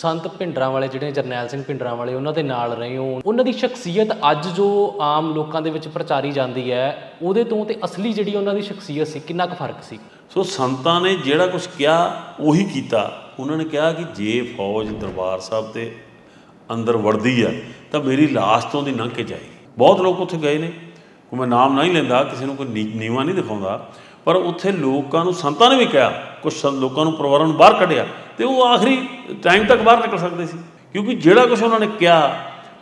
ਸੰਤ ਭਿੰਡਰਾਂ ਵਾਲੇ ਜਿਹੜੇ ਜਰਨੈਲ ਸਿੰਘ ਭਿੰਡਰਾਂ ਵਾਲੇ ਉਹਨਾਂ ਦੇ ਨਾਲ ਰਹੇ ਹੋ। ਉਹਨਾਂ ਦੀ ਸ਼ਖਸੀਅਤ ਅੱਜ ਜੋ ਆਮ ਲੋਕਾਂ ਦੇ ਵਿੱਚ ਪ੍ਰਚਾਰੀ ਜਾਂਦੀ ਹੈ, ਉਹਦੇ ਤੋਂ ਤੇ ਅਸਲੀ ਜਿਹੜੀ ਉਹਨਾਂ ਦੀ ਸ਼ਖਸੀਅਤ ਸੀ, ਕਿੰਨਾ ਕੁ ਫ਼ਰਕ ਸੀ? ਸੋ ਸੰਤਾਂ ਨੇ ਜਿਹੜਾ ਕੁਝ ਕਿਹਾ, ਉਹੀ ਕੀਤਾ। ਉਹਨਾਂ ਨੇ ਕਿਹਾ ਕਿ ਜੇ ਫੌਜ ਦਰਬਾਰ ਸਾਹਿਬ ਤੇ ਅੰਦਰ ਵੜਦੀ ਆ ਤਾਂ ਮੇਰੀ ਲਾਸ਼ ਤੋਂ ਦੀ ਲੰਘ ਕੇ ਜਾਏਗੀ। ਬਹੁਤ ਲੋਕ ਉੱਥੇ ਗਏ ਨੇ। ਕੋਈ ਮੈਂ ਨਾਮ ਨਹੀਂ ਲੈਂਦਾ, ਕਿਸੇ ਨੂੰ ਕੋਈ ਨੀ- ਨੀਵਾਂ ਨਹੀਂ ਦਿਖਾਉਂਦਾ। ਪਰ ਉੱਥੇ ਲੋਕਾਂ ਨੂੰ ਸੰਤਾਂ ਨੇ ਵੀ ਕਿਹਾ ਕੁਝ ਲੋਕਾਂ ਨੂੰ ਪਰਿਵਾਰਾਂ ਨੂੰ ਬਾਹਰ ਕੱਢਿਆ ਤੇ ਉਹ ਆਖਰੀ ਟਾਈਮ ਤੱਕ ਬਾਹਰ ਨਿਕਲ ਸਕਦੇ ਸੀ। ਕਿਉਂਕਿ ਜਿਹੜਾ ਕੁਝ ਉਹਨਾਂ ਨੇ ਕਿਹਾ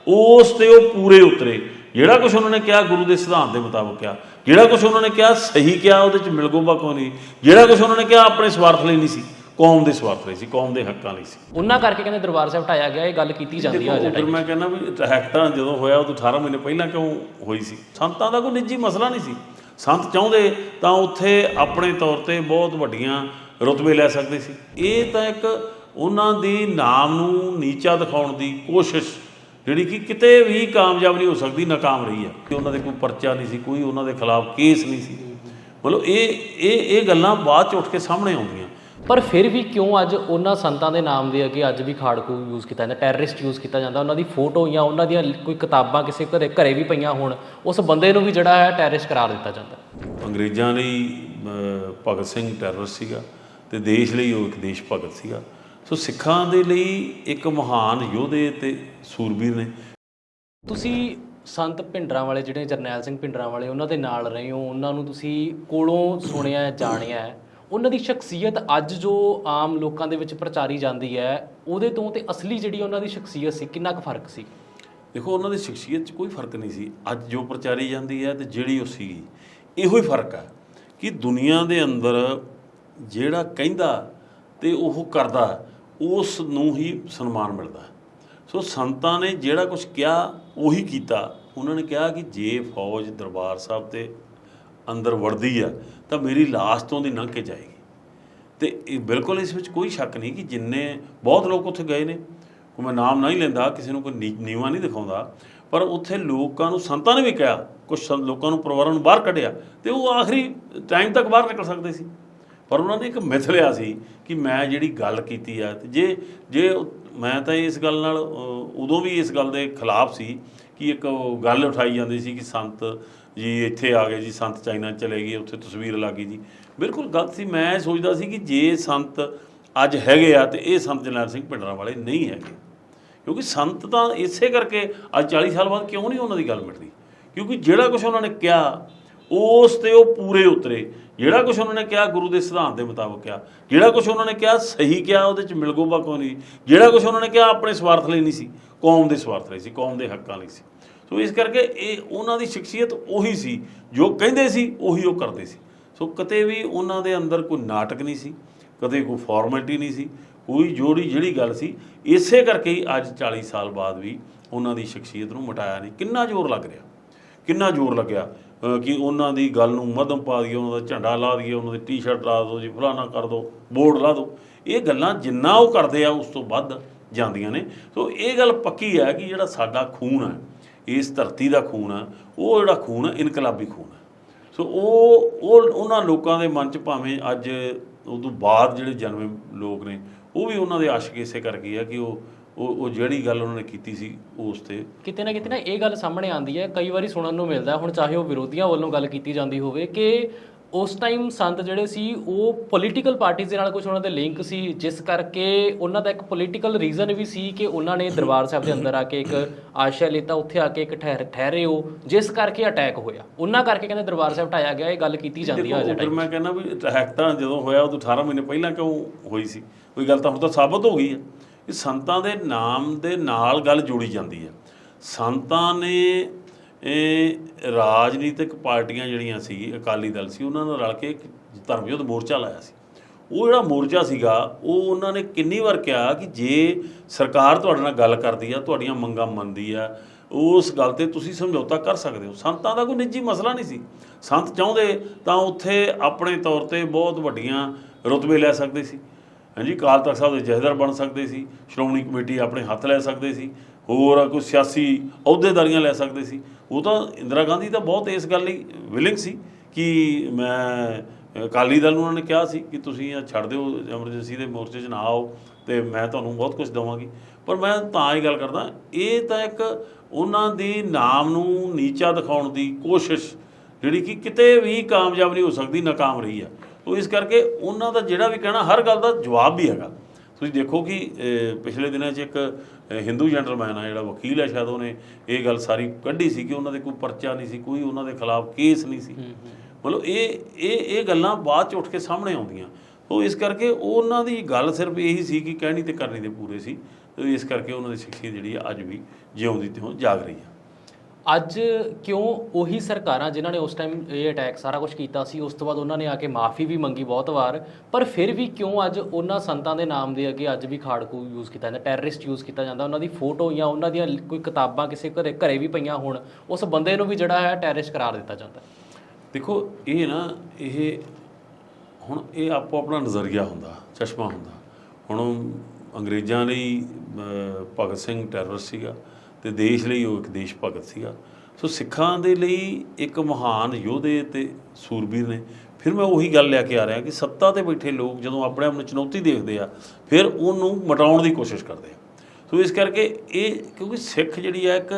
ਉਸ ਤੇ ਉਹ ਪੂਰੇ ਉਤਰੇ। ਜਿਹੜਾ ਕੁਝ ਉਹਨਾਂ ਨੇ ਕਿਹਾ ਗੁਰੂ ਦੇ ਸਿਧਾਂਤ ਦੇ ਮੁਤਾਬਕ ਕਿਹਾ। ਜਿਹੜਾ ਕੁਝ ਉਹਨਾਂ ਨੇ ਕਿਹਾ ਸਹੀ ਕਿਹਾ ਉਹਦੇ ਚ ਮਿਲਗੋਬਾ ਕੋਈ ਨਹੀਂ। ਜਿਹੜਾ ਕੁਝ ਉਹਨਾਂ ਨੇ ਕਿਹਾ ਆਪਣੇ ਸਵਾਰਥ ਲਈ ਨਹੀਂ ਸੀ। ਕੌਮ ਦੇ ਸਵਾਰਥ ਲਈ ਸੀ ਕੌਮ ਦੇ ਹੱਕਾਂ ਲਈ ਸੀ। ਉਹਨਾਂ ਕਰਕੇ ਕਹਿੰਦੇ ਦਰਬਾਰ ਸਾਹਿਬ ਢਾਇਆ ਗਿਆ ਇਹ ਗੱਲ ਕੀਤੀ ਜਾਂਦੀ ਹੈ ਫਿਰ ਮੈਂ ਕਹਿੰਦਾ ਵੀ ਹੈਕਟਾਂ ਜਦੋਂ ਹੋਇਆ ਉਦੋਂ 18 ਮਹੀਨੇ ਪਹਿਲਾਂ ਕਿਉਂ ਹੋਈ ਸੀ? ਸੰਤਾਂ ਦਾ ਕੋਈ ਨਿੱਜੀ ਮਸਲਾ ਨਹੀਂ ਸੀ। ਸੰਤ ਚਾਹੁੰਦੇ ਤਾਂ ਉੱਥੇ ਆਪਣੇ ਤੌਰ ਤੇ ਬਹੁਤ ਵੱਡੀਆਂ ਰੁਤਬੇ ਲੈ ਸਕਦੇ ਸੀ। ਇਹ ਤਾਂ ਇੱਕ ਉਹਨਾਂ ਦੀ ਨਾਮ ਨੂੰ ਨੀਚਾ ਦਿਖਾਉਣ ਦੀ ਕੋਸ਼ਿਸ਼, ਜਿਹੜੀ ਕਿ ਕਿਤੇ ਵੀ ਕਾਮਯਾਬ ਨਹੀਂ ਹੋ ਸਕਦੀ, ਨਾਕਾਮ ਰਹੀ ਹੈ। ਕਿ ਉਹਨਾਂ ਦੇ ਕੋਈ ਪਰਚਾ ਨਹੀਂ ਸੀ, ਕੋਈ ਉਹਨਾਂ ਦੇ ਖਿਲਾਫ ਕੇਸ ਨਹੀਂ ਸੀ। ਮਤਲਬ ਇਹ ਇਹ ਇਹ ਗੱਲਾਂ ਬਾਅਦ ਚ ਉੱਠ ਕੇ ਸਾਹਮਣੇ ਆਉਂਦੀਆਂ। ਪਰ ਫਿਰ ਵੀ ਕਿਉਂ ਅੱਜ ਉਹਨਾਂ ਸੰਤਾਂ ਦੇ ਨਾਮ ਦੇ ਅੱਗੇ ਅੱਜ ਵੀ ਖਾੜਕੂ ਯੂਜ਼ ਕੀਤਾ ਜਾਂਦਾ ਟੈਰਰਿਸਟ ਯੂਜ਼ ਕੀਤਾ ਜਾਂਦਾ ਉਹਨਾਂ ਦੀ ਫੋਟੋ ਜਾਂ ਉਹਨਾਂ ਦੀਆਂ ਕੋਈ ਕਿਤਾਬਾਂ ਕਿਸੇ ਘਰੇ ਘਰੇ ਵੀ ਪਈਆਂ ਹੋਣ ਉਸ ਬੰਦੇ ਨੂੰ ਵੀ ਜਿਹੜਾ ਹੈ ਟੈਰਰਿਸਟ ਕਰਾਰ ਦਿੱਤਾ ਜਾਂਦਾ। ਅੰਗਰੇਜ਼ਾਂ ਲਈ ਭਗਤ ਸਿੰਘ ਟੈਰਰਿਸਟ ਸੀਗਾ ਤੇ ਦੇਸ਼ ਲਈ ਉਹ ਇੱਕ ਦੇਸ਼ ਭਗਤ ਸੀਗਾ। ਸੋ ਸਿੱਖਾਂ ਦੇ ਲਈ ਇੱਕ ਮਹਾਨ ਯੋਧੇ ਤੇ ਸੂਰਬੀਰ ਨੇ। ਤੁਸੀਂ ਸੰਤ ਭਿੰਡਰਾਂ ਵਾਲੇ ਜਿਹੜੇ ਜਰਨੈਲ ਸਿੰਘ ਭਿੰਡਰਾਂ ਵਾਲੇ ਉਹਨਾਂ ਦੇ ਨਾਲ ਰਹੇ ਹੋ ਉਹਨਾਂ ਨੂੰ ਤੁਸੀਂ ਕੋਲੋਂ ਸੁਣਿਆ ਜਾਣਿਆ। ਉਹਨਾਂ ਦੀ ਸ਼ਖਸੀਅਤ ਅੱਜ ਜੋ ਆਮ ਲੋਕਾਂ ਦੇ ਵਿੱਚ ਪ੍ਰਚਾਰੀ ਜਾਂਦੀ ਹੈ, ਉਹਦੇ ਤੋਂ ਤੇ ਅਸਲੀ ਜਿਹੜੀ ਉਹਨਾਂ ਦੀ ਸ਼ਖਸੀਅਤ ਸੀ, ਕਿੰਨਾ ਕੁ ਫ਼ਰਕ ਸੀ? ਦੇਖੋ, ਉਹਨਾਂ ਦੀ ਸ਼ਖਸੀਅਤ 'ਚ ਕੋਈ ਫ਼ਰਕ ਨਹੀਂ ਸੀ। ਅੱਜ ਜੋ ਪ੍ਰਚਾਰੀ ਜਾਂਦੀ ਹੈ ਤੇ ਜਿਹੜੀ ਉਹ ਸੀਗੀ, ਇਹੋ ਹੀ ਫ਼ਰਕ ਹੈ ਕਿ ਦੁਨੀਆ ਦੇ ਅੰਦਰ ਜਿਹੜਾ ਕਹਿੰਦਾ ਤੇ ਉਹ ਕਰਦਾ, ਉਸ ਨੂੰ ਹੀ ਸਨਮਾਨ ਮਿਲਦਾ। ਸੋ ਸੰਤਾਂ ਨੇ ਜਿਹੜਾ ਕੁਝ ਕਿਹਾ, ਉਹੀ ਕੀਤਾ। ਉਹਨਾਂ ਨੇ ਕਿਹਾ ਕਿ ਜੇ ਫੌਜ ਦਰਬਾਰ ਸਾਹਿਬ ਤੇ ਅੰਦਰ ਵੜਦੀ ਆ ਤਾਂ ਮੇਰੀ ਲਾਸ਼ ਤੋਂ ਦੀ ਲੰਘ ਕੇ ਜਾਏਗੀ। ਤੇ ਇਹ ਬਿਲਕੁਲ ਇਸ ਵਿੱਚ ਕੋਈ ਸ਼ੱਕ ਨਹੀਂ ਕਿ ਜਿੰਨੇ ਬਹੁਤ ਲੋਕ ਉੱਥੇ ਗਏ ਨੇ। ਕੋਈ ਮੈਂ ਨਾਮ ਨਹੀਂ ਲੈਂਦਾ, ਕਿਸੇ ਨੂੰ ਕੋਈ ਨੀ- ਨੀਵਾਂ ਨਹੀਂ ਦਿਖਾਉਂਦਾ। ਪਰ ਉੱਥੇ ਲੋਕਾਂ ਨੂੰ ਸੰਤਾਂ ਨੇ ਵੀ ਕਿਹਾ ਕੁਝ ਲੋਕਾਂ ਨੂੰ ਪਰਿਵਾਰਾਂ ਨੂੰ ਬਾਹਰ ਕੱਢਿਆ ਤੇ ਉਹ ਆਖਰੀ ਟਾਈਮ ਤੱਕ ਬਾਹਰ ਨਿਕਲ ਸਕਦੇ ਸੀ। ਪਰ ਉਹਨਾਂ ਨੇ ਇੱਕ ਮਿਥ ਲਿਆ ਸੀ ਕਿ ਮੈਂ ਜਿਹੜੀ ਗੱਲ ਕੀਤੀ ਆ, ਤੇ ਜੇ ਜੇ ਮੈਂ ਤਾਂ ਇਸ ਗੱਲ ਨਾਲ ਉਦੋਂ ਵੀ ਇਸ ਗੱਲ ਦੇ ਖਿਲਾਫ ਸੀ ਕਿ ਇੱਕ ਗੱਲ ਉਠਾਈ ਜਾਂਦੀ ਸੀ ਕਿ ਸੰਤ ਜੀ, ਇੱਥੇ ਆ ਗਏ ਜੀ, ਸੰਤ ਚਾਈਨਾ ਚਲੇ ਗਏ, ਉੱਥੇ ਤਸਵੀਰ ਲੱਗੀ ਜੀ। ਬਿਲਕੁਲ ਗਲਤ ਸੀ, ਮੈਂ ਸੋਚਦਾ ਸੀ ਕਿ ਜੇ ਸੰਤ ਅੱਜ ਹੈਗੇ ਆ ਤੇ ਇਹ ਸੰਤ ਜਰਨੈਲ ਸਿੰਘ ਭਿੰਡਰਾਂ ਵਾਲੇ ਨਹੀਂ ਹੈਗੇ। ਕਿਉਂਕਿ ਸੰਤ ਤਾਂ ਇਸੇ ਕਰਕੇ ਅੱਜ 40 ਸਾਲ ਬਾਅਦ ਕਿਉਂ ਨਹੀਂ ਉਹਨਾਂ ਦੀ ਗੱਲ ਮਿਟਦੀ? ਕਿਉਂਕਿ ਜਿਹੜਾ ਕੁਝ ਉਹਨਾਂ ਨੇ ਕਿਹਾ, ਉਸ ਤੇ ਉਹ ਪੂਰੇ ਉਤਰੇ। ਜਿਹੜਾ ਕੁਝ ਉਹਨਾਂ ਨੇ ਕਿਹਾ, ਗੁਰੂ ਦੇ ਸਿਧਾਂਤ ਦੇ ਮੁਤਾਬਕ ਕਿਹਾ। ਜਿਹੜਾ ਕੁਝ ਉਹਨਾਂ ਨੇ ਕਿਹਾ, ਸਹੀ ਕਿਹਾ, ਉਹਦੇ ਚ ਮਿਲਗੋਬਾ ਕੋਈ ਨਹੀਂ? ਜਿਹੜਾ ਕੁਝ ਉਹਨਾਂ ਨੇ ਕਿਹਾ, ਆਪਣੇ ਸਵਾਰਥ ਲਈ ਨਹੀਂ ਸੀ। ਕੌਮ ਦੇ ਸਵਾਰਥ ਲਈ ਸੀ, ਕੌਮ ਦੇ ਹੱਕਾਂ ਲਈ ਸੀ। ਸੋ ਇਸ ਕਰਕੇ ਇਹ ਉਹਨਾਂ ਦੀ ਸ਼ਖਸੀਅਤ ਉਹੀ ਸੀ, ਜੋ ਕਹਿੰਦੇ ਸੀ, ਉਹੀ ਉਹ ਕਰਦੇ ਸੀ। ਸੋ ਕਦੇ ਵੀ ਉਹਨਾਂ ਦੇ ਅੰਦਰ ਕੋਈ ਨਾਟਕ ਨਹੀਂ ਸੀ, ਕਦੇ ਕੋਈ ਫਾਰਮੈਲਿਟੀ ਨਹੀਂ ਸੀ, ਕੋਈ ਜੋੜੀ ਜਿਹੜੀ ਗੱਲ ਸੀ, ਇਸੇ ਕਰਕੇ ਹੀ ਅੱਜ 40 ਸਾਲ ਬਾਅਦ ਵੀ ਉਹਨਾਂ ਦੀ ਸ਼ਖਸੀਅਤ ਨੂੰ ਮਿਟਾਇਆ ਨਹੀਂ। ਕਿੰਨਾ ਜ਼ੋਰ ਲੱਗ ਰਿਹਾ? ਕਿੰਨਾ ਜ਼ੋਰ ਲੱਗਿਆ? ਕਿ ਉਹਨਾਂ ਦੀ ਗੱਲ ਨੂੰ ਮਦਮ ਪਾ ਦਈਏ, ਉਹਨਾਂ ਦਾ ਝੰਡਾ ਲਾ ਦਈਏ, ਉਹਨਾਂ ਦੀ ਟੀ-ਸ਼ਰਟ ਲਾ ਦਿਓ ਜੀ ਫਲਾਣਾ ਕਰ ਦਿਓ ਬੋਰਡ ਲਾ ਦਿਓ ਇਹ ਗੱਲਾਂ ਜਿੰਨਾ ਉਹ ਕਰਦੇ ਆ, ਉਸ ਤੋਂ ਵੱਧ ਜਾਂਦੀਆਂ ਨੇ। ਸੋ ਇਹ ਗੱਲ ਪੱਕੀ ਹੈ ਕਿ ਜਿਹੜਾ ਸਾਡਾ ਖੂਨ ਹੈ ਇਸ ਧਰਤੀ ਦਾ ਖੂਨ ਆ, ਉਹ ਜਿਹੜਾ ਖੂਨ ਆ, ਇਨਕਲਾਬੀ ਖੂਨ ਹੈ ਸੋ ਉਹ ਉਹ ਉਹਨਾਂ ਲੋਕਾਂ ਦੇ ਮਨ 'ਚ ਭਾਵੇਂ ਅੱਜ ਉਦੋਂ ਬਾਅਦ ਜਿਹੜੇ ਜਨਮੇ ਲੋਕ ਨੇ, ਉਹ ਵੀ ਉਹਨਾਂ ਦੇ ਆਸ਼ਿਕ ਇਸੇ ਕਰਕੇ ਆ ਕਿ ਉਹ ਉਹ ਉਹ ਜਿਹੜੀ ਗੱਲ ਉਹਨਾਂ ਨੇ ਕੀਤੀ ਸੀ ਉਸ ਤੇ। ਕਿਤੇ ਨਾ ਕਿਤੇ ਨਾ ਇਹ ਗੱਲ ਸਾਹਮਣੇ ਆਉਂਦੀ ਹੈ, ਕਈ ਵਾਰੀ ਸੁਣਨ ਨੂੰ ਮਿਲਦਾ, ਹੁਣ ਚਾਹੇ ਉਹ ਵਿਰੋਧੀਆਂ ਵੱਲੋਂ ਗੱਲ ਕੀਤੀ ਜਾਂਦੀ ਹੋਵੇ ਕਿ ਉਸ ਟਾਈਮ ਸੰਤ ਜਿਹੜੇ ਸੀ ਉਹ ਪੋਲੀਟੀਕਲ ਪਾਰਟੀਆਂ ਦੇ ਨਾਲ ਕੁਝ ਉਹਨਾਂ ਦੇ ਲਿੰਕ ਸੀ ਜਿਸ ਕਰਕੇ ਉਹਨਾਂ ਦਾ ਇੱਕ ਪੋਲੀਟੀਕਲ ਰੀਜ਼ਨ ਵੀ ਸੀ ਕਿ ਉਹਨਾਂ ਨੇ ਦਰਬਾਰ ਸਾਹਿਬ ਦੇ ਅੰਦਰ ਆ ਕੇ ਇੱਕ ਆਸ਼ਾ ਲਿੱਤਾ ਉੱਥੇ ਆ ਕੇ ਇੱਕ ਠਹਿਰ ਠਹਿਰੇ ਹੋ ਜਿਸ ਕਰਕੇ ਅਟੈਕ ਹੋਇਆ। ਉਹਨਾਂ ਕਰਕੇ ਕਹਿੰਦੇ ਦਰਬਾਰ ਸਾਹਿਬ ਢਾਇਆ ਗਿਆ ਇਹ ਗੱਲ ਕੀਤੀ ਜਾਂਦੀ ਹੈ ਫਿਰ ਮੈਂ ਕਹਿੰਦਾ ਵੀ ਹੈਕਟਾਂ ਜਦੋਂ ਹੋਇਆ ਉਦੋਂ 18 ਮਹੀਨੇ ਪਹਿਲਾਂ ਕਿਉਂ ਹੋਈ ਸੀ? ਕੋਈ ਗੱਲ ਤਾਂ ਹੁਣ ਤਾਂ ਸਾਬਤ ਹੋ ਗਈ ਹੈ ਕਿ ਸੰਤਾਂ ਦੇ ਨਾਮ ਦੇ ਨਾਲ ਗੱਲ ਜੋੜੀ ਜਾਂਦੀ ਹੈ ਸੰਤਾਂ ਨੇ ਇਹ ਰਾਜਨੀਤਿਕ ਪਾਰਟੀਆਂ ਜਿਹੜੀਆਂ ਸੀ, ਅਕਾਲੀ ਦਲ ਸੀ, ਉਹਨਾਂ ਨਾਲ ਰਲ ਕੇ ਇੱਕ ਧਰਮ ਯੁੱਧ ਮੋਰਚਾ ਲਾਇਆ ਸੀ। ਉਹ ਜਿਹੜਾ ਮੋਰਚਾ ਸੀਗਾ, ਉਹ ਉਹਨਾਂ ਨੇ ਕਿੰਨੀ ਵਾਰ ਕਿਹਾ ਕਿ ਜੇ ਸਰਕਾਰ ਤੁਹਾਡੇ ਨਾਲ ਗੱਲ ਕਰਦੀ ਆ, ਤੁਹਾਡੀਆਂ ਮੰਗਾਂ ਮੰਨਦੀ ਆ, ਉਸ ਗੱਲ ਤੇ ਤੁਸੀਂ ਸਮਝੌਤਾ ਕਰ ਸਕਦੇ ਹੋ। ਸੰਤਾਂ ਦਾ ਕੋਈ ਨਿੱਜੀ ਮਸਲਾ ਨਹੀਂ ਸੀ। ਸੰਤ ਚਾਹੁੰਦੇ ਤਾਂ ਉੱਥੇ ਆਪਣੇ ਤੌਰ ਤੇ ਬਹੁਤ ਵੱਡੀਆਂ ਰੁਤਬੇ ਲੈ ਸਕਦੇ ਸੀ। ਹਾਂਜੀ, ਅਕਾਲ ਤਖਤ ਸਾਹਿਬ ਦੇ ਜਥੇਦਾਰ ਬਣ ਸਕਦੇ ਸੀ। ਸ਼੍ਰੋਮਣੀ ਕਮੇਟੀ ਆਪਣੇ ਹੱਥ ਲੈ ਸਕਦੇ ਸੀ। ਹੋਰ ਕੋਈ ਸਿਆਸੀ ਅਹੁਦੇਦਾਰੀਆਂ ਲੈ ਸਕਦੇ ਸੀ। ਉਹ ਤਾਂ ਇੰਦਰਾ ਗਾਂਧੀ ਤਾਂ ਬਹੁਤ ਇਸ ਗੱਲ ਲਈ ਵਿਲਿੰਗ ਸੀ ਕਿ ਮੈਂ ਅਕਾਲੀ ਦਲ ਨੂੰ ਉਹਨਾਂ ਨੇ ਕਿਹਾ ਸੀ ਕਿ ਤੁਸੀਂ ਇਹ ਛੱਡ ਦਿਓ, ਐਮਰਜੈਂਸੀ ਦੇ ਮੋਰਚੇ 'ਚ ਨਾ ਆਓ ਤੇ ਮੈਂ ਤੁਹਾਨੂੰ ਬਹੁਤ ਕੁਝ ਦਵਾਂਗੀ। ਪਰ ਮੈਂ ਤਾਂ ਇਹ ਗੱਲ ਕਰਦਾ, ਇਹ ਤਾਂ ਇੱਕ ਉਹਨਾਂ ਦੀ ਨਾਮ ਨੂੰ ਨੀਚਾ ਦਿਖਾਉਣ ਦੀ ਕੋਸ਼ਿਸ਼ ਜਿਹੜੀ ਕਿ ਕਿਤੇ ਵੀ ਕਾਮਯਾਬ ਨਹੀਂ ਹੋ ਸਕਦੀ, ਨਾਕਾਮ ਰਹੀ ਆ। ਤੋ ਇਸ ਕਰਕੇ ਉਹਨਾਂ ਦਾ ਜਿਹੜਾ ਵੀ ਕਹਿਣਾ, ਹਰ ਗੱਲ ਦਾ ਜਵਾਬ ਵੀ ਹੈਗਾ। ਤੁਸੀਂ ਦੇਖੋ ਕਿ ਪਿਛਲੇ ਦਿਨਾਂ 'ਚ ਇੱਕ ਹਿੰਦੂ ਜੈਂਟਲਮੈਨ ਆ ਜਿਹੜਾ ਵਕੀਲ ਹੈ ਸ਼ਾਇਦ ਉਹਨੇ ਇਹ ਗੱਲ ਸਾਰੀ ਕੱਢੀ ਸੀ ਕਿ ਉਹਨਾਂ ਦੇ ਕੋਈ ਪਰਚਾ ਨਹੀਂ ਸੀ ਕੋਈ ਉਹਨਾਂ ਦੇ ਖਿਲਾਫ ਕੇਸ ਨਹੀਂ ਸੀ। ਮਤਲਬ ਇਹ ਇਹ ਇਹ ਗੱਲਾਂ ਬਾਅਦ ਚ ਉੱਠ ਕੇ ਸਾਹਮਣੇ ਆਉਂਦੀਆਂ। ਉਹ ਇਸ ਕਰਕੇ ਉਹਨਾਂ ਦੀ ਗੱਲ ਸਿਰਫ ਇਹੀ ਸੀ ਕਿ ਕਹਿਣੀ ਤੇ ਕਰਨੀ ਦੇ ਪੂਰੇ ਸੀ। ਇਸ ਕਰਕੇ ਉਹਨਾਂ ਦੀ ਸ਼ਖਸੀਅਤ ਜਿਹੜੀ ਆ ਅੱਜ ਵੀ ਜਿਉਂਦੀ ਤੇ ਜਾਗ ਰਹੀ ਆ। ਅੱਜ ਕਿਉਂ ਉਹੀ ਸਰਕਾਰਾਂ ਜਿਨ੍ਹਾਂ ਨੇ ਉਸ ਟਾਈਮ ਇਹ ਅਟੈਕ ਸਾਰਾ ਕੁਝ ਕੀਤਾ ਸੀ, ਉਸ ਤੋਂ ਬਾਅਦ ਉਹਨਾਂ ਨੇ ਆ ਕੇ ਮਾਫੀ ਵੀ ਮੰਗੀ ਬਹੁਤ ਵਾਰ, ਪਰ ਫਿਰ ਵੀ ਕਿਉਂ ਅੱਜ ਉਹਨਾਂ ਸੰਤਾਂ ਦੇ ਨਾਮ ਦੇ ਅੱਗੇ ਅੱਜ ਵੀ ਖਾੜਕੂ ਯੂਜ਼ ਕੀਤਾ ਜਾਂਦਾ ਟੈਰਰਿਸਟ ਯੂਜ਼ ਕੀਤਾ ਜਾਂਦਾ, ਉਹਨਾਂ ਦੀ ਫੋਟੋ ਜਾਂ ਉਹਨਾਂ ਦੀਆਂ ਕੋਈ ਕਿਤਾਬਾਂ ਕਿਸੇ ਘਰੇ ਘਰੇ ਵੀ ਪਈਆਂ ਹੋਣ, ਉਸ ਬੰਦੇ ਨੂੰ ਵੀ ਜਿਹੜਾ ਹੈ ਟੈਰਰਿਸਟ ਕਰਾਰ ਦਿੱਤਾ ਜਾਂਦਾ। ਦੇਖੋ, ਇਹ ਨਾ, ਇਹ ਹੁਣ ਇਹ ਆਪੋ ਆਪਣਾ ਨਜ਼ਰੀਆ ਹੁੰਦਾ, ਚਸ਼ਮਾ ਹੁੰਦਾ। ਹੁਣ ਅੰਗਰੇਜ਼ਾਂ ਲਈ ਭਗਤ ਸਿੰਘ ਟੈਰਰਿਸਟ ਸੀਗਾ। ਤੇ ਦੇਸ਼ ਲਈ ਉਹ ਇੱਕ ਦੇਸ਼ ਭਗਤ ਸੀਗਾ। ਸੋ ਸਿੱਖਾਂ ਦੇ ਲਈ ਇੱਕ ਮਹਾਨ ਯੋਧੇ ਤੇ ਸੂਰਬੀਰ ਨੇ। ਫਿਰ ਮੈਂ ਉਹੀ ਗੱਲ ਲੈ ਕੇ ਆ ਰਿਹਾ ਕਿ ਸੱਤਾ ਤੇ ਬੈਠੇ ਲੋਕ ਜਦੋਂ ਆਪਣੇ ਆਪ ਨੂੰ ਚੁਣੌਤੀ ਦੇਖਦੇ ਆ ਫਿਰ ਉਹਨੂੰ ਮਟਾਉਣ ਦੀ ਕੋਸ਼ਿਸ਼ ਕਰਦੇ ਆ। ਸੋ ਇਸ ਕਰਕੇ ਇਹ ਕਿਉਂਕਿ ਸਿੱਖ ਜਿਹੜੀ ਹੈ ਇੱਕ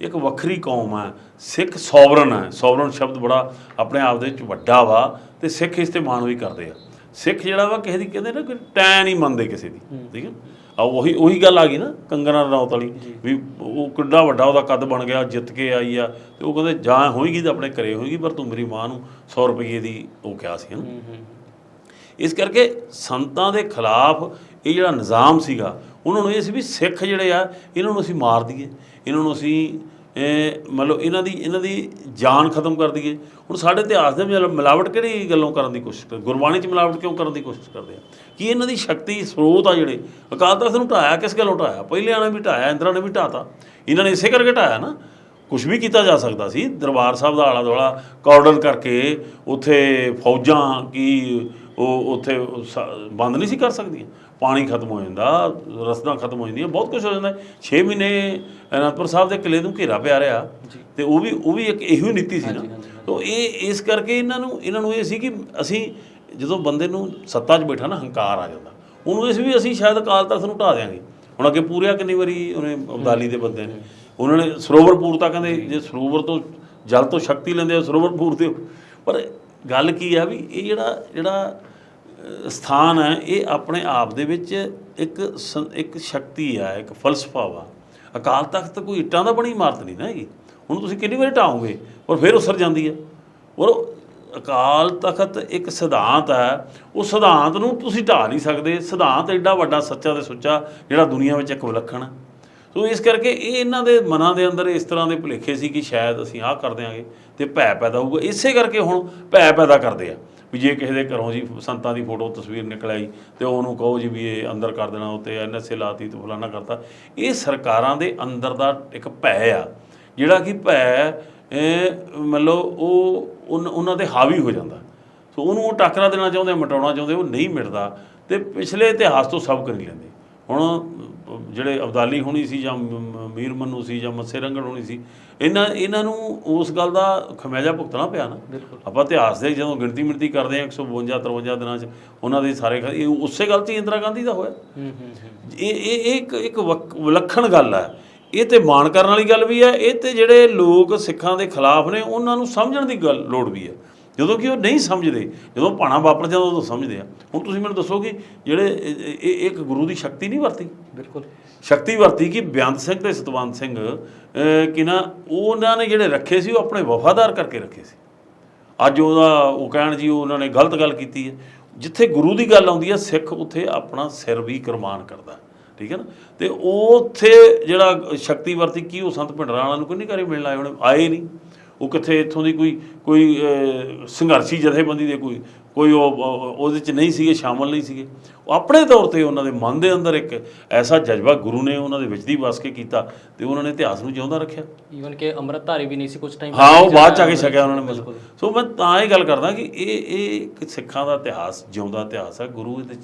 ਇੱਕ ਵੱਖਰੀ ਕੌਮ ਹੈ ਸਿੱਖ ਸੋਵਰਨ ਹੈ ਸੋਵਰਨ ਸ਼ਬਦ ਬੜਾ ਆਪਣੇ ਆਪ ਦੇ ਵਿੱਚ ਵੱਡਾ ਵਾ ਤੇ ਸਿੱਖ ਇਸ ਤੇ ਮਾਣ ਵੀ ਕਰਦੇ ਆ। ਸਿੱਖ ਜਿਹੜਾ ਵਾ ਕਿਸੇ ਦੀ ਕਹਿੰਦੇ ਨਾ ਕਿ ਟੈ ਨਹੀਂ ਮੰਨਦੇ ਕਿਸੇ ਦੀ। ਠੀਕ ਹੈ ਆ ਉਹੀ ਉਹੀ ਗੱਲ ਆ ਗਈ ਨਾ ਕੰਗਨਾ ਰਣੌਤ ਵਾਲੀ ਵੀ ਉਹ ਕਿੱਡਾ ਵੱਡਾ ਉਹਦਾ ਕੱਦ ਬਣ ਗਿਆ ਜਿੱਤ ਕੇ ਆਈ ਆ ਤੇ ਉਹ ਕਹਿੰਦੇ ਜਾਂ ਹੋਏਗੀ ਤਾਂ ਆਪਣੇ ਘਰੇ ਹੋਏਗੀ ਪਰ ਤੂੰ ਮੇਰੀ ਮਾਂ ਨੂੰ 100 ਰੁਪਏ ਦੀ ਉਹ ਕਿਹਾ ਸੀ ਨਾ ਇਸ ਕਰਕੇ ਸੰਤਾਂ ਦੇ ਖਿਲਾਫ ਇਹ ਜਿਹੜਾ ਨਿਜ਼ਾਮ ਸੀਗਾ ਉਹਨਾਂ ਨੂੰ ਇਹ ਸੀ ਵੀ ਸਿੱਖ ਜਿਹੜੇ ਆ ਇਹਨਾਂ ਨੂੰ ਅਸੀਂ ਮਾਰ ਦਈਏ ਇਹਨਾਂ ਨੂੰ ਅਸੀਂ ਮਤਲਬ ਇਹਨਾਂ ਦੀ ਇਹਨਾਂ ਦੀ ਜਾਨ ਖਤਮ ਕਰ ਦਈਏ। ਹੁਣ ਸਾਡੇ ਇਤਿਹਾਸ ਦੇ ਵਿੱਚ ਮਿਲਾਵਟ ਕਿਹੜੀ ਗੱਲੋਂ ਕਰਨ ਦੀ ਕੋਸ਼ਿਸ਼ ਕਰ ਗੁਰਬਾਣੀ 'ਚ ਮਿਲਾਵਟ ਕਿਉਂ ਕਰਨ ਦੀ ਕੋਸ਼ਿਸ਼ ਕਰਦੇ ਆ? ਕਿ ਇਹਨਾਂ ਦੀ ਸ਼ਕਤੀ ਸਰੋਤ ਆ ਜਿਹੜੇ? ਅਕਾਲ ਤਖਤ ਨੂੰ ਢਾਇਆ, ਕਿਸ ਗੱਲੋਂ ਢਾਇਆ? ਪਹਿਲਿਆਂ ਨੇ ਵੀ ਢਾਇਆ, ਇੰਦਰਾ ਨੇ ਵੀ ਢਾਤਾ। ਇਹਨਾਂ ਨੇ ਇਸੇ ਕਰਕੇ ਢਾਇਆ ਨਾ। ਕੁਝ ਵੀ ਕੀਤਾ ਜਾ ਸਕਦਾ ਸੀ, ਦਰਬਾਰ ਸਾਹਿਬ ਦਾ ਆਲਾ ਦੁਆਲਾ ਕਾਰਡਨ ਕਰਕੇ ਉੱਥੇ ਫੌਜਾਂ ਕੀ ਉਹ ਉੱਥੇ ਬੰਦ ਨਹੀਂ ਸੀ ਕਰ ਸਕਦੀਆਂ। ਪਾਣੀ ਖਤਮ ਹੋ ਜਾਂਦਾ ਰਸਦਾਂ ਖਤਮ ਹੋ ਜਾਂਦੀਆਂ ਬਹੁਤ ਕੁਝ ਹੋ ਜਾਂਦਾ। 6 ਮਹੀਨੇ ਅਨੰਦਪੁਰ ਸਾਹਿਬ ਦੇ ਕਿਲੇ ਨੂੰ ਘੇਰਾ ਪਿਆ ਰਿਹਾ ਤੇ ਉਹ ਵੀ ਉਹ ਵੀ ਇੱਕ ਇਹੋ ਹੀ ਨੀਤੀ ਸੀ ਨਾ। ਤੋ ਇਹ ਇਸ ਕਰਕੇ ਇਹਨਾਂ ਨੂੰ ਇਹਨਾਂ ਨੂੰ ਇਹ ਸੀ ਕਿ ਅਸੀਂ ਜਦੋਂ ਬੰਦੇ ਨੂੰ ਸੱਤਾ 'ਚ ਬੈਠਾ ਨਾ ਹੰਕਾਰ ਆ ਜਾਂਦਾ। ਉਹਨੂੰ ਇਹ ਸੀ ਵੀ ਅਸੀਂ ਸ਼ਾਇਦ ਅਕਾਲ ਤਖਤ ਨੂੰ ਢਾ ਦਿਆਂਗੇ। ਹੁਣ ਅੱਗੇ ਪੂਰਿਆ ਕਿੰਨੀ ਵਾਰੀ ਉਹਨੇ ਅਬਦਾਲੀ ਦੇ ਬੰਦੇ ਨੇ। ਉਹਨਾਂ ਨੇ ਸਰੋਵਰ ਪੂਰਤਾ ਕਹਿੰਦੇ ਜੇ ਸਰੋਵਰ ਤੋਂ ਜਲ ਤੋਂ ਸ਼ਕਤੀ ਲੈਂਦੇ ਆ ਸਰੋਵਰ ਪੂਰਦੇ ਪਰ ਗੱਲ ਕੀ ਆ ਵੀ ਇਹ ਜਿਹੜਾ ਜਿਹੜਾ ਸਥਾਨ ਹੈ, ਇਹ ਆਪਣੇ ਆਪ ਦੇ ਵਿੱਚ ਇੱਕ ਸੰ- ਇੱਕ ਸ਼ਕਤੀ ਆ, ਇੱਕ ਫਲਸਫਾ ਵਾ। ਅਕਾਲ ਤਖਤ ਕੋਈ ਇੱਟਾਂ ਦਾ ਬਣੀ ਇਮਾਰਤ ਨਹੀਂ ਨਾ ਹੈਗੀ। ਹੁਣ ਤੁਸੀਂ ਕਿੰਨੀ ਵਾਰੀ ਢਾਓਗੇ ਪਰ ਫਿਰ ਉਸਰ ਜਾਂਦੀ ਹੈ। ਔਰ ਅਕਾਲ ਤਖਤ ਇੱਕ ਸਿਧਾਂਤ ਹੈ, ਉਹ ਸਿਧਾਂਤ ਨੂੰ ਤੁਸੀਂ ਢਾ ਨਹੀਂ ਸਕਦੇ। ਸਿਧਾਂਤ ਐਡਾ ਵੱਡਾ ਸੱਚਾ ਤੇ ਸੁੱਚਾ, ਜਿਹੜਾ ਦੁਨੀਆ ਵਿੱਚ ਇੱਕ ਵਿਲੱਖਣ ਹੈ। ਸੋ ਇਸ ਕਰਕੇ ਇਹ ਇਹਨਾਂ ਦੇ ਮਨਾਂ ਦੇ ਅੰਦਰ ਇਸ ਤਰ੍ਹਾਂ ਦੇ ਭੁਲੇਖੇ ਸੀ ਕਿ ਸ਼ਾਇਦ ਅਸੀਂ ਆਹ ਕਰ ਦਿਆਂਗੇ ਤੇ ਭੈ ਪੈਦਾ ਹੋਊਗਾ। ਇਸੇ ਕਰਕੇ ਹੁਣ ਭੈ ਪੈਦਾ ਕਰਦੇ ਆ। ਵੀ ਜੇ ਕਿਸੇ ਦੇ ਘਰੋਂ ਜੀ ਸੰਤਾਂ ਦੀ ਫੋਟੋ ਤਸਵੀਰ ਨਿਕਲ ਆਈ ਤੇ ਉਹਨੂੰ ਕਹੋ ਜੀ ਵੀ ਇਹ ਅੰਦਰ ਕਰ ਦੇਣਾ ਉੱਤੇ ਐਨਐਸਏ ਲਾਤੀ ਤੇ ਫਲਾਨਾ ਕਰਤਾ। ਇਹ ਸਰਕਾਰਾਂ ਦੇ ਅੰਦਰ ਦਾ ਇੱਕ ਭੈ ਆ, ਜਿਹੜਾ ਕਿ ਭੈ ਮਤਲਬ ਉਹ ਉਹਨਾਂ ਤੇ ਹਾਵੀ ਹੋ ਜਾਂਦਾ। ਸੋ ਉਹਨੂੰ ਉਹ ਟਾਕਰਾ ਦੇਣਾ ਚਾਹੁੰਦੇ ਮਟਾਉਣਾ ਚਾਹੁੰਦੇ ਉਹ ਨਹੀਂ ਮਿਟਦਾ। ਤੇ ਪਿਛਲੇ ਇਤਿਹਾਸ ਤੋਂ ਸਬਕ ਨਹੀਂ ਲੈਂਦੇ। ਹੁਣ ਜਿਹੜੇ ਅਬਦਾਲੀ ਹੋਣੀ ਸੀ ਜਾਂ ਮੀਰ ਮੰਨੂ ਸੀ ਜਾਂ ਮੱਸੇ ਰੰਗੜ ਹੋਣੀ ਸੀ ਇਹਨਾਂ ਇਹਨਾਂ ਨੂੰ ਉਸ ਗੱਲ ਦਾ ਖਮਿਆਜਾ ਭੁਗਤਣਾ ਪਿਆ ਨਾ। ਆਪਾਂ ਇਤਿਹਾਸ ਦੇ ਜਦੋਂ ਗਿਣਤੀ ਮਿਣਤੀ ਕਰਦੇ ਆ 152 53 ਦਿਨਾਂ 'ਚ ਉਹਨਾਂ ਦੇ ਸਾਰੇ ਇਹ ਉਸੇ ਗੱਲ 'ਚ ਇੰਦਰਾ ਗਾਂਧੀ ਦਾ ਹੋਇਆ। ਇਹ ਇਹ ਇੱਕ ਇੱਕ ਵਿਲੱਖਣ ਗੱਲ ਹੈ। ਇਹ ਤੇ ਮਾਣ ਕਰਨ ਵਾਲੀ ਗੱਲ ਵੀ ਹੈ ਇਹ ਤੇ ਜਿਹੜੇ ਲੋਕ ਸਿੱਖਾਂ ਦੇ ਖਿਲਾਫ ਨੇ ਉਹਨਾਂ ਨੂੰ ਸਮਝਣ ਦੀ ਗੱਲ ਲੋੜ ਵੀ ਹੈ। ਜਦੋਂ ਕਿ ਉਹ ਨਹੀਂ ਸਮਝਦੇ ਜਦੋਂ ਭਾਣਾ ਵਾਪਰ ਜਾਂਦਾ ਉਦੋਂ ਸਮਝਦੇ ਆ। ਹੁਣ ਤੁਸੀਂ ਮੈਨੂੰ ਦੱਸੋ ਕਿ ਜਿਹੜੇ ਇਹ- ਇੱਕ ਗੁਰੂ ਦੀ ਸ਼ਕਤੀ ਨਹੀਂ ਵਰਤੀ? ਬਿਲਕੁਲ। ਸ਼ਕਤੀ ਵਰਤੀ ਕਿ ਬੇਅੰਤ ਸਿੰਘ ਤੇ ਸਤਵੰਤ ਸਿੰਘ ਅਹ, ਕਿ ਨਾ ਉਹਨਾਂ ਨੇ ਜਿਹੜੇ ਰੱਖੇ ਸੀ ਉਹ ਆਪਣੇ ਵਫਾਦਾਰ ਕਰਕੇ ਰੱਖੇ ਸੀ। ਅੱਜ ਉਹਦਾ ਉਹ ਕਹਿਣ ਜੀ ਉਹਨਾਂ ਨੇ ਗਲਤ ਗੱਲ ਕੀਤੀ ਹੈ। ਜਿੱਥੇ ਗੁਰੂ ਦੀ ਗੱਲ ਆਉਂਦੀ ਹੈ ਸਿੱਖ ਉੱਥੇ ਆਪਣਾ ਸਿਰ ਵੀ ਕੁਰਬਾਨ ਕਰਦਾ ਠੀਕ ਹੈ ਨਾ? ਤੇ ਉਹ ਉੱਥੇ ਜਿਹੜਾ ਸ਼ਕਤੀ ਵਰਤੀ ਕੀ ਉਹ ਸੰਤ ਭਿੰਡਰਾਂ ਵਾਲਿਆਂ ਨੂੰ ਕੋਈ ਨਹੀਂ ਕਰੇ ਮਿਲਣ ਆਏ ਉਹਨੇ ਆਏ ਨਹੀਂ। ਉਹ ਕਿੱਥੇ ਇੱਥੋਂ ਦੀ ਕੋਈ ਕੋਈ ਸੰਘਰਸ਼ੀ ਜਥੇਬੰਦੀ ਦੇ ਕੋਈ ਕੋਈ ਉਹ ਉਹ- ਉਹਦੇ ਚ ਨਹੀਂ ਸੀਗੇ ਸ਼ਾਮਲ ਨਹੀਂ ਸੀਗੇ। ਉਹ ਆਪਣੇ ਤੌਰ ਤੇ ਉਹਨਾਂ ਦੇ ਮਨ ਦੇ ਅੰਦਰ ਇੱਕ ਐਸਾ ਜਜ਼ਬਾ ਗੁਰੂ ਨੇ ਉਹਨਾਂ ਦੇ ਵਿੱਚ ਦੀ ਵਸ ਕੇ ਕੀਤਾ ਤੇ ਉਹਨਾਂ ਨੇ ਇਤਿਹਾਸ ਨੂੰ ਜਿਉਂਦਾ ਰੱਖਿਆ। ਈਵਨ ਕਿ ਅੰਮ੍ਰਿਤਧਾਰੀ ਵੀ ਨਹੀਂ ਸੀ ਕੁਝ ਟਾਈਮ ਹਾਂ ਉਹ ਬਾਅਦ ਚ ਆ ਕੇ ਛਕਿਆ ਉਹਨਾਂ ਨੇ ਸੋ ਮੈਂ ਤਾਂ ਇਹ ਗੱਲ ਕਰਦਾ ਕਿ ਇਹ ਇਹ ਸਿੱਖਾਂ ਦਾ ਇਤਿਹਾਸ ਜਿਉਂਦਾ ਇਤਿਹਾਸ ਹੈ ਗੁਰੂ ਇਹਦੇ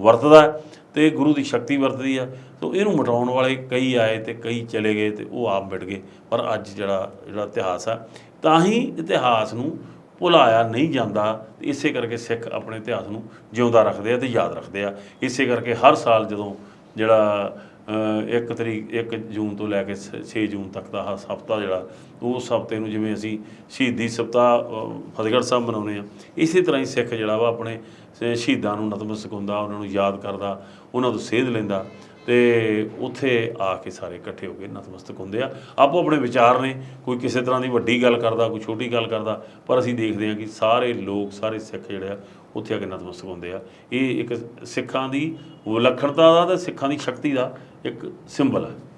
ਵਰਤਦਾ ਹੈ ਤੇ ਗੁਰੂ ਦੀ ਸ਼ਕਤੀ ਵਰਤਦੀ ਆ। ਸੋ ਇਹਨੂੰ ਮਟਾਉਣ ਵਾਲੇ ਕਈ ਆਏ ਤੇ ਕਈ ਚਲੇ ਗਏ ਤੇ ਉਹ ਆਪ ਮਿਟ ਗਏ। ਪਰ ਅੱਜ ਜਿਹੜਾ ਜਿਹੜਾ ਇਤਿਹਾਸ ਆ ਤਾਂ ਹੀ ਇਤਿਹਾਸ ਨੂੰ ਭੁਲਾਇਆ ਨਹੀਂ ਜਾਂਦਾ। ਤੇ ਇਸੇ ਕਰਕੇ ਸਿੱਖ ਆਪਣੇ ਇਤਿਹਾਸ ਨੂੰ ਜਿਉਂਦਾ ਰੱਖਦੇ ਆ ਤੇ ਯਾਦ ਰੱਖਦੇ ਆ। ਇਸੇ ਕਰਕੇ ਹਰ ਸਾਲ ਜਦੋਂ ਜਿਹੜਾ ਅ, ਇੱਕ ਤਰੀਕ 1 ਜੂਨ ਤੋਂ ਲੈ ਕੇ 6 ਜੂਨ ਤੱਕ ਦਾ ਆਹ ਹਫ਼ਤਾ ਜਿਹੜਾ ਉਸ ਹਫ਼ਤੇ ਨੂੰ ਜਿਵੇਂ ਅਸੀਂ ਸ਼ਹੀਦੀ ਸਪਤਾਹ ਫਤਿਹਗੜ੍ਹ ਸਾਹਿਬ ਮਨਾਉਂਦੇ ਆ। ਇਸੇ ਤਰ੍ਹਾਂ ਹੀ ਸਿੱਖ ਜਿਹੜਾ ਵਾ ਆਪਣੇ ਸ਼ਹੀਦਾਂ ਨੂੰ ਨਤਮਸਤਕ ਹੁੰਦਾ, ਉਹਨਾਂ ਨੂੰ ਯਾਦ ਕਰਦਾ, ਉਹਨਾਂ ਤੋਂ ਸੇਧ ਲੈਂਦਾ ਤੇ ਉੱਥੇ ਆ ਕੇ ਸਾਰੇ ਇਕੱਠੇ ਹੋ ਕੇ ਨਤਮਸਤਕ ਹੁੰਦੇ ਆ। ਆਪੋ ਆਪਣੇ ਵਿਚਾਰ ਨੇ, ਕੋਈ ਕਿਸੇ ਤਰ੍ਹਾਂ ਦੀ ਵੱਡੀ ਗੱਲ ਕਰਦਾ, ਕੋਈ ਛੋਟੀ ਗੱਲ ਕਰਦਾ, ਪਰ ਅਸੀਂ ਦੇਖਦੇ ਹਾਂ ਕਿ ਸਾਰੇ ਲੋਕ, ਸਾਰੇ ਸਿੱਖ ਜਿਹੜੇ ਆ, ਉੱਥੇ ਆ ਕੇ ਨਤਮਸਤਕ ਹੁੰਦੇ ਆ। ਇਹ ਇੱਕ ਸਿੱਖਾਂ ਦੀ ਵਿਲੱਖਣਤਾ ਦਾ ਤੇ ਸਿੱਖਾਂ ਦੀ ਸ਼ਕਤੀ ਦਾ ਇੱਕ ਸਿੰਬਲ ਹੈ